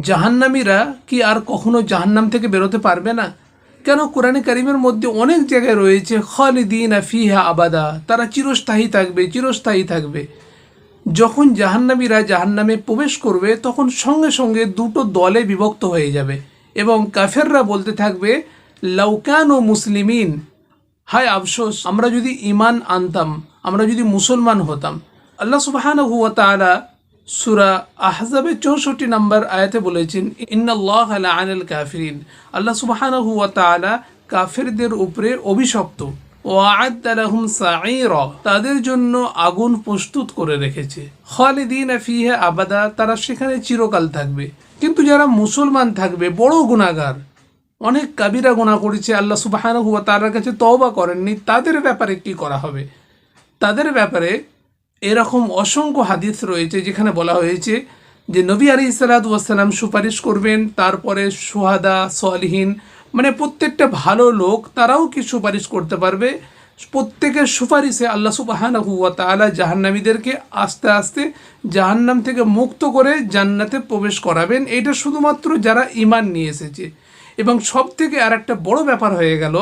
জাহান্নামীরা কি আর কখনো জাহান্নাম থেকে বেরোতে পারবে না? কেন কোরআনে কারিমের মধ্যে অনেক জায়গায় রয়েছে, খালিদিন ফিহা আবাদা, তারা চিরস্থায়ী থাকবে চিরস্থায়ী থাকবে। যখন জাহান্নামীরা জাহান্নামে প্রবেশ করবে, তখন সঙ্গে সঙ্গে দুটো দলে বিভক্ত হয়ে যাবে এবং কাফেররা বলতে থাকবে লাউকান ও মুসলিমিন। হায় আফসোস, আমরা যদি ইমান আনতাম, আমরা যদি মুসলমান হতাম। আল্লাহ সুবাহান হুয়া সুরা আহজাবের চৌষট্টি নম্বর আয়াতে বলেছেন, ইন্নাল্লাহ আলা আনিল কাফিরিন। আল্লাহ সুবাহান হুয়া তালা কাফেরদের উপরে অভিশপ্ত। ও আদালাহুম সাঈর। তাদের জন্য আগুন প্রস্তুত করে রেখেছে। খালিদিন ফিহে আবাদা। তারা সেখানে চিরকাল থাকবে। কিন্তু যারা মুসলমান থাকবে, বড় গুণাগার অনেক কাবিরা গুণা করেছে, আল্লাহ সুবাহান হুয়া তার কাছে তওবা করেননি। তাদের ব্যাপারে কি করা হবে? তাদের ব্যাপারে এরকম অসংখ্য হাদিস রয়েছে যেখানে বলা হয়েছে যে নবী আলী সালাতাম সুপারিশ করবেন, তারপরে সোহাদা সোয়ালিহীন মানে প্রত্যেকটা ভালো লোক তারাও কি সুপারিশ করতে পারবে? প্রত্যেকের সুপারিশে আল্লাহ সুবাহান হুয়া তালা জাহান্নামীদেরকে আস্তে আস্তে জাহান্নাম থেকে মুক্ত করে জান্নাতে প্রবেশ করাবেন। এটা শুধুমাত্র যারা ইমান নিয়ে এসেছে। এবং সব থেকে আর একটা বড় ব্যাপার হয়ে গেল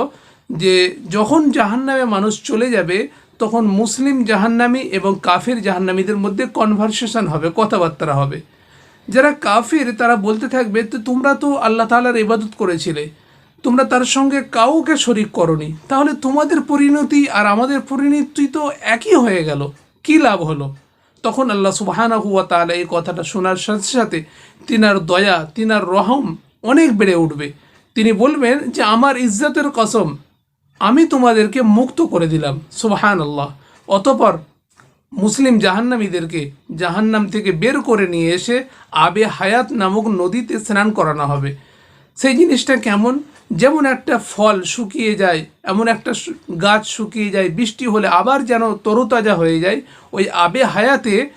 যে যখন জাহান্নামে মানুষ চলে যাবে তখন মুসলিম জাহান্নামী এবং কাফির জাহান্নামীদের মধ্যে কনভারসেশন হবে, কথাবার্তা হবে। যারা কাফির, তারা বলতে থাকবে, তো তোমরা তো আল্লাহ তালার ইবাদত করেছিলে, তোমরা তার সঙ্গে কাউকে শরিক করনি, তাহলে তোমাদের পরিণতি আর আমাদের পরিণতি তো একই হয়ে গেল, কি লাভ হলো? তখন আল্লাহ সুবাহানা হুয়া তালা এই কথাটা শোনার সাথে সাথে তিনার দয়া, তিনার রহম অনেক বেড়ে উঠবে। তিনি বলবেন যে, আমার ইজ্জতের কসম আমি তোমাদেরকে মুক্ত করে দিলাম সুবাহান আল্লাহ অতপর মুসলিম জাহান্নামীদেরকে জাহান্নাম থেকে বের করে নিয়ে এসে আবে হায়াত নামক নদীতে স্নান করানো হবে। সেই জিনিসটা কেমন? যেমন একটা ফল শুকিয়ে যায়, এমন একটা গাছ শুকিয়ে যায়, বৃষ্টি হলে আবার যেন তরতাজা হয়ে যায়, ওই আবে হায়াতে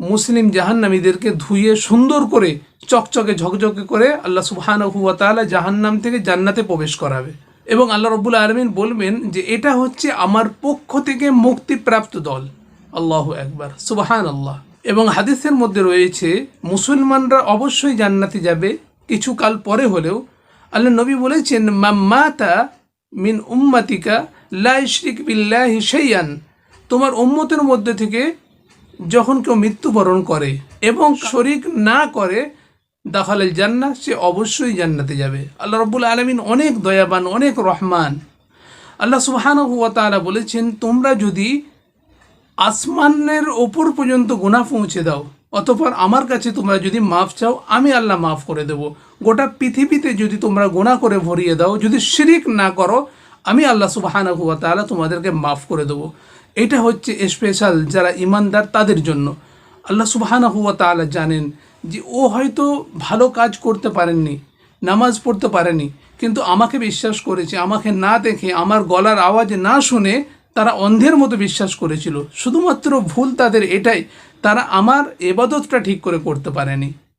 মুসলিম জাহান্নামীদেরকে ধুয়ে সুন্দর করে চকচকে ঝকঝকে করে আল্লাহ সুবহান হুয়া তাআলা জাহান্নাম থেকে জান্নাতে প্রবেশ করাবে। এবং আল্লাহ রব্বুল আলমিন বলবেন যে এটা হচ্ছে আমার পক্ষ থেকে মুক্তিপ্রাপ্ত দল। আল্লাহ একবার সুবাহান আল্লাহ এবং হাদিসের মধ্যে রয়েছে, মুসলমানরা অবশ্যই জান্নাতে যাবে, কিছু কাল পরে হলেও। আল্লাহ নবী বলেছেন মাম্মাতা মিন উম্মাতিকা লা ইশরিক বিল্লাহি শাইয়ান তোমার উম্মতের মধ্যে থেকে যখন কেউ মৃত্যুবরণ করে এবং শরিক না করে দাখালের জান্নাত সে অবশ্যই জান্নাতে যাবে। আল্লাহ রব্বুল আলমিন অনেক দয়াবান, অনেক রহমান। আল্লাহ সুবহান তাআলা বলেছেন, তোমরা যদি আসমানের ওপর পর্যন্ত গুনাহ পৌঁছে দাও, অতপর আমার কাছে তোমরা যদি মাফ চাও, আমি আল্লাহ মাফ করে দেব। গোটা পৃথিবীতে যদি তোমরা গুনাহ করে ভরিয়ে দাও, যদি শিরিক না করো, আমি আল্লাহ সুবাহানা হুয়া তাআলা তোমাদেরকে মাফ করে দেবো। এটা হচ্ছে স্পেশাল যারা ইমানদার তাদের জন্য। আল্লাহ সুবাহানা হুয়া তাআলা জানেন যে ও হয়তো ভালো কাজ করতে পারেননি, নামাজ পড়তে পারেনি, কিন্তু আমাকে বিশ্বাস করেছে, আমাকে না দেখে, আমার গলার আওয়াজ না শুনে তারা অন্ধের মতো বিশ্বাস করেছিল। শুধুমাত্র ভুল তাদের এটাই, তারা আমার এবাদতটা ঠিক করে করতে পারেনি।